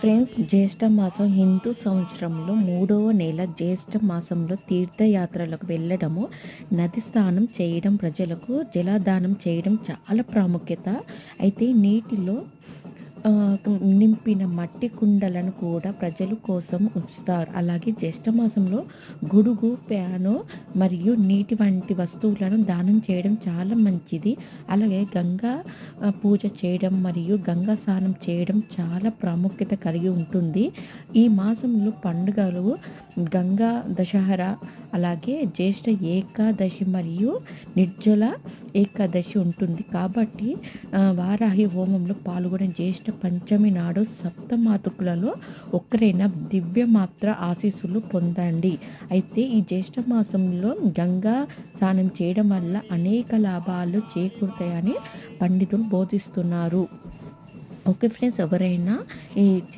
Friends జ్యేష్ఠ మాసం హిందూ సంవత్సరంలో మూడవ నెల జ్యేష్ఠ మాసంలో తీర్థయాత్రలకు వెళ్ళడము నది స్నానం చేయడం ప్రజలకు జలదానం చేయడం చాలా ప్రాముఖ్యత. అయితే నీటిలో నింపిన మట్టి కుండలను కూడా ప్రజల కోసం ఉంచుతారు. అలాగే జ్యేష్ఠ మాసంలో గొడుగు ప్యాను మరియు నీటి వంటి వస్తువులను దానం చేయడం చాలా మంచిది. అలాగే గంగా పూజ చేయడం మరియు గంగా స్నానం చేయడం చాలా ప్రాముఖ్యత కలిగి ఉంటుంది. ఈ మాసంలో పండుగలు గంగా దశహరా అలాగే జ్యేష్ఠ ఏకాదశి మరియు నిర్జల ఏకాదశి ఉంటుంది. కాబట్టి వారాహి హోమంలో పాల్గొనే జ్యేష్ఠ పంచమి నాడు సప్తమాతుకులలో ఒక్కరైన దివ్యమాత్ర ఆశీస్సులు పొందండి. అయితే ఈ జ్యేష్ఠ మాసంలో గంగా స్నానం చేయడం వల్ల అనేక లాభాలు చేకూరుతాయని పండితులు బోధిస్తున్నారు. ఓకే ఫ్రెండ్స్ ఎవరైనా ఈ